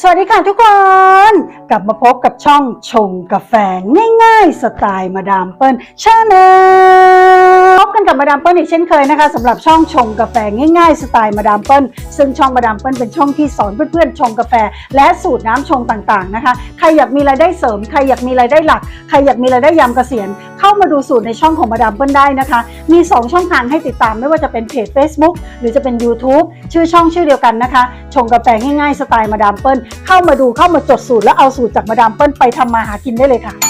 สวัสดีค่ะทุกคน กลับมาพบกับช่องชงกาแฟง่ายๆ สไตล์มาดามเปิ้ลชาแนล กันกับมาดามเปิ้ลอีกเช่นเคยนะคะสำหรับช่องชงกาแฟง่ายๆสไตล์มาดามเปิ้ลซึ่งช่องมาดามเปิ้ลเป็นช่องที่สอนเพื่อนๆชงกาแฟ และสูตรน้ำชงต่างๆนะคะใครอยากมีรายได้เสริมใครอยากมีรายได้หลักใครอยากมีรายได้ยามเกษียณ เข้ามาดูสูตรในช่องของมาดามเปิ้ลได้นะคะ มี 2 ช่องทางให้ติดตามไม่ว่าจะเป็นเพจ Facebook หรือจะเป็น YouTube ชื่อช่องชื่อเดียวกันนะคะ ชงกาแฟง่ายๆสไตล์มาดามเปิ้ลเข้ามาดูเข้ามาจดสูตรแล้วเอาสูตรจากมาดามเปิ้ลไปทำมาหากินได้เลยค่ะ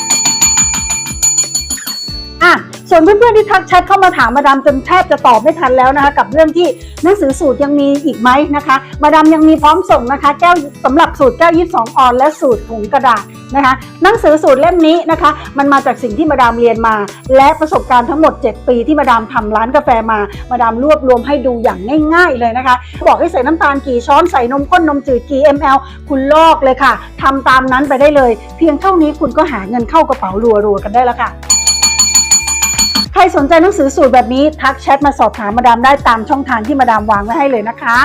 ส่วนเพื่อนๆที่ทักแชทเข้ามาถามมาดามจนแทบจะตอบไม่ทันแล้วนะคะ กับเรื่องที่หนังสือสูตรยังมีอีกไหมนะคะ มาดามยังมีพร้อมส่งนะคะ แก้วสำหรับสูตรแก้ว22องออนและสูตรถุงกระดาษนะคะหนังสือสูตรเล่มนี้นะคะ มันมาจากสิ่งที่มาดามเรียนมา และประสบการณ์ทั้งหมด 7 ปีที่มาดามทำร้านกาแฟมา มาดามรวบรวมให้ดูอย่างง่ายๆเลยนะคะ บอกให้ใส่น้ำตาลกี่ช้อนใส่นมข้นนมจืดกี่ ml คุณลอกเลยค่ะทำตามนั้นไปได้เลย เพียงเท่านี้คุณก็หาเงินเข้ากระเป๋ารัวๆกันได้แล้วค่ะ ใครสนใจหนังสือสูตรแบบนี้ทักแชทมาสอบถามมาดามได้ตามช่องทางที่มาดามวางไว้ให้เลยนะคะ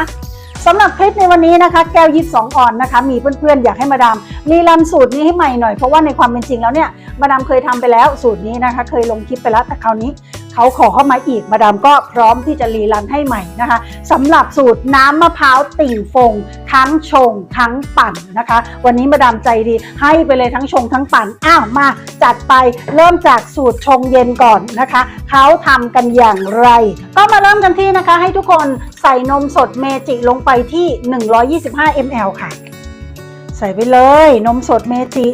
สำหรับคลิปในวันนี้นะคะ แก้วยิบสองออนนะคะ มีเพื่อนๆ อยากให้มาดามรีรันสูตรนี้ให้ใหม่หน่อย เพราะว่าในความเป็นจริงแล้วเนี่ย มาดามเคยทำไปแล้วสูตรนี้นะคะ เคยลงคลิปไปแล้วแต่คราวนี้ เขาขอเข้ามาอีกมาดามก็พร้อมที่จะรีรันให้ใหม่นะคะสำหรับสูตรน้ำมะพร้าวติ่งฟง ทั้งชงทั้งปั่นนะคะ วันนี้มาดามใจดีให้ไปเลยทั้งชงทั้งปั่นอ้าวมาจัดไปเริ่มจากสูตรชงเย็นก่อนนะคะเขาทำกันอย่างไร ก็มาเริ่มกันที่นะคะ ให้ทุกคนใส่นมสดเมจิลงไปที่ 125 ml ค่ะ ใส่ไปเลยนมสดเมจิ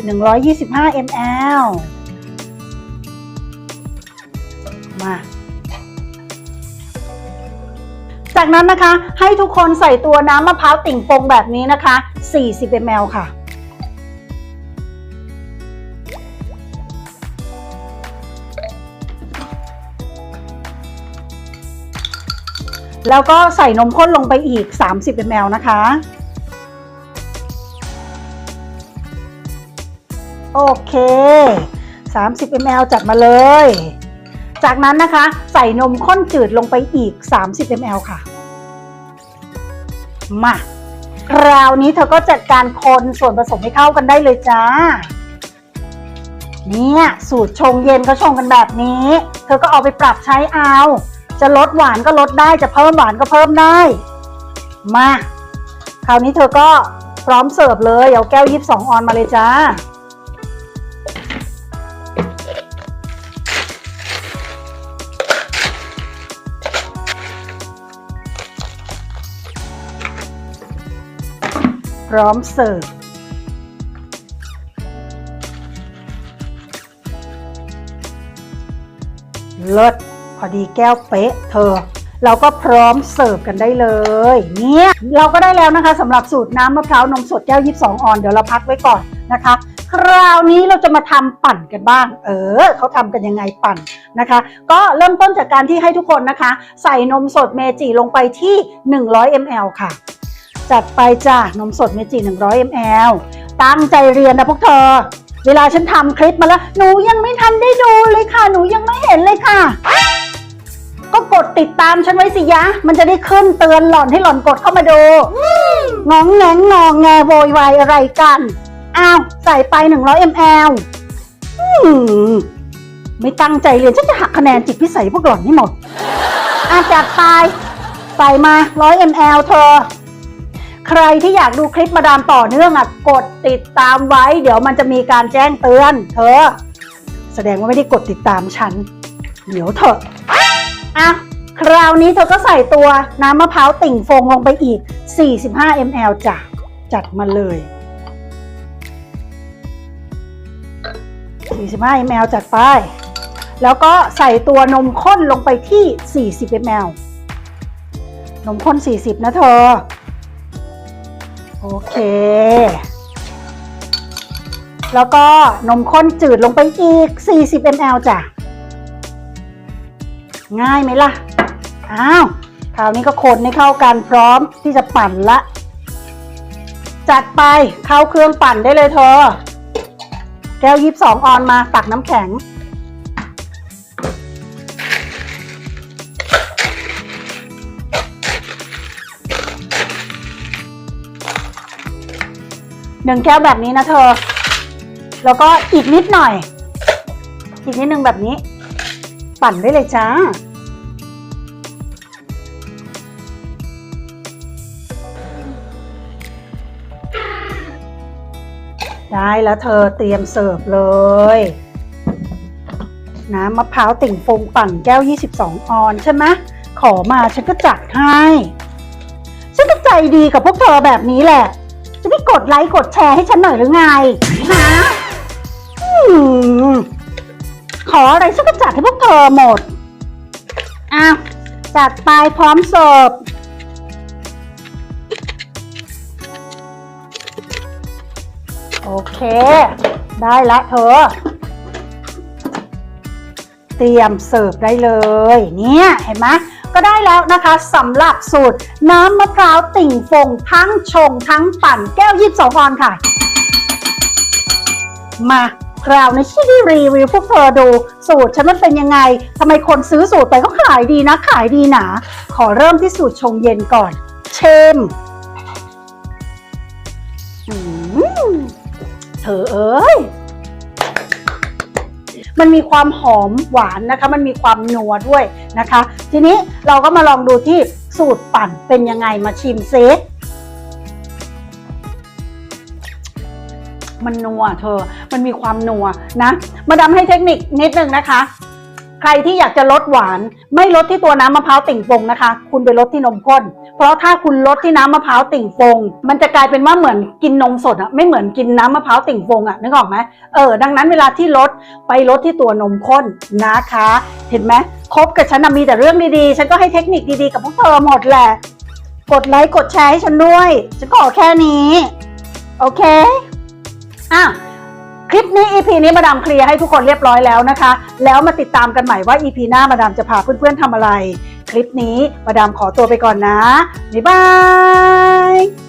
125 ml มาจากนั้นนะคะให้ทุกคนใส่ตัวน้ำมะพร้าวติ่งปงแบบนี้นะคะ 40 ml ค่ะแล้วก็ใส่นมข้นลงไปอีก 30 ml นะคะ โอเค 30 ml จัดมาเลย จากนั้นนะคะใส่นมข้นจืดลงไปอีก 30 ml ค่ะ มาคราวนี้เธอก็จัดการคนส่วนผสมให้เข้ากันได้เลยจ้า เนี่ยสูตรชงเย็นเขาชงกันแบบนี้ เธอก็เอาไปปรับใช้เอา จะลดหวานก็ลดได้จะเพิ่มหวานก็เพิ่มได้ มา คราวนี้เธอก็พร้อมเสิร์ฟเลย เอาแก้วยิบสองออนมาเลยจ้า พร้อมเสิร์ฟ เลิศพอดีแก้วเป๊ะเธอ เราก็พร้อมเสิร์ฟกันได้เลย เนี่ย เราก็ได้แล้วนะคะสำหรับสูตรน้ำมะพร้าวนมสดแก้ว 22 ออน เดี๋ยวเราพักไว้ก่อนนะคะคราวนี้เราจะมาทำปั่นกันบ้าง เออเขาทำกันยังไงปั่นนะคะ ก็เริ่มต้นจากการที่ให้ทุกคนนะคะ ใส่นมสดเมจิลงไปที่ 100 ml ค่ะ จัดไปจ้านมสดเมจิ 100 ml ตั้งใจเรียนนะพวกเธอ เวลาฉันทำคลิปมาแล้ว หนูยังไม่ทันได้ดูเลยค่ะ หนูยังไม่เห็นเลยค่ะ ก็กดติดตามฉันไว้สิยะ มันจะได้ขึ้นเตือนหล่อนให้หล่อนกดเข้ามาดูงองแงงงองแงโวยวายอะไรกัน อ้าว ใส่ไป 100 ml อืมไม่ตั้งใจเรียนฉันจะหักคะแนนจิตพิสัยพวกหล่อนให้หมดอาจัดไป ใส่มา 100 ml เธอ ใครที่อยากดูคลิปมาดามต่อเนื่องอะกดติดตามไว้ เดี๋ยวมันจะมีการแจ้งเตือน เธอ แสดงว่าไม่ได้กดติดตามฉัน เดี๋ยวเถอะอะคราวนี้เธอก็ใส่ตัวน้ำมะพร้าวติ่งฟงลงไปอีก 45 ml จ้ะจัดมาเลย 45 ml จัดไป แล้วก็ใส่ตัวนมข้นลงไปที่ 40 ml นมข้น 40 นะเธอ โอเค แล้วก็นมข้นจืดลงไปอีก 40 ml จ้ะ ง่ายไหมล่ะ อ้าว คราวนี้ก็คนให้เข้ากันพร้อมที่จะปั่นละ จัดไปเข้าเครื่องปั่นได้เลยเธอ แก้วยิบสองออนมาตักน้ำแข็ง หนึ่งแก้วแบบนี้นะเธอ แล้วก็อีกนิดหน่อย อีกนิดนึงแบบนี้ ปั่นได้เลยจ้า ได้แล้วเธอเตรียมเสิร์ฟเลย น้ำมะพร้าวติ่งฟงปั่นแก้ว 22 ออนใช่ไหมขอมาฉันก็จัดให้ ฉันก็ใจดีกับพวกเธอแบบนี้แหละ จะไม่กดไลค์กดแชร์ให้ฉันหน่อยหรือไงฮะอืมขออะไรฉันก็จัดให้พวกเธอหมดอะจัดไปพร้อมเสิร์ฟโอเค ได้ละเธอ เตรียมเสิร์ฟได้เลย เนี่ย เห็นไหม ก็ได้แล้วนะคะสำหรับสูตร น้ำมะพร้าวติ่งฟงทั้งชงทั้งปั่นแก้วยีบสองออนค่ะ มาคราวนี้ที่ได้รีวิวพวกเธอดู สูตรฉันมันเป็นยังไงทำไมคนซื้อสูตรไปก็ขายดีนะ ขายดีหนา ขอเริ่มที่สูตรชงเย็นก่อน เชมเธอเอ้ย มันมีความหอมหวานนะคะ มันมีความนัวด้วยนะคะ ทีนี้เราก็มาลองดูที่สูตรปั่นเป็นยังไงมาชิมเซตมันนัวเธอ มันมีความนัวนะ มาดามให้เทคนิคนิดนึงนะคะ ใครที่อยากจะลดหวาน ไม่ลดที่ตัวน้ำมะพร้าวติ่งฟงนะคะ คุณไปลดที่นมข้น เพราะถ้าคุณลดที่น้ำมะพร้าวติ่งฟง มันจะกลายเป็นว่าเหมือนกินนมสดอะไม่เหมือนกินน้ำมะพร้าวติ่งฟงอะนึกออกไหมเออดังนั้นเวลาที่ลด ไปลดที่ตัวนมข้นนะคะ เห็นไหมคบกับฉันนะมีแต่เรื่องดีๆ ฉันก็ให้เทคนิคดีๆ กับพวกเธอหมดแหละ กดไลค์กดแชร์ให้ฉันด้วย ฉันขอแค่นี้ โอเคอะคลิปนี้ EP นี้มาดามเคลียร์ให้ทุกคนเรียบร้อยแล้วนะคะ แล้วมาติดตามกันใหม่ว่า EP หน้ามาดามจะพาเพื่อนๆทำอะไร คลิปนี้มาดามขอตัวไปก่อนนะ บ๊ายบาย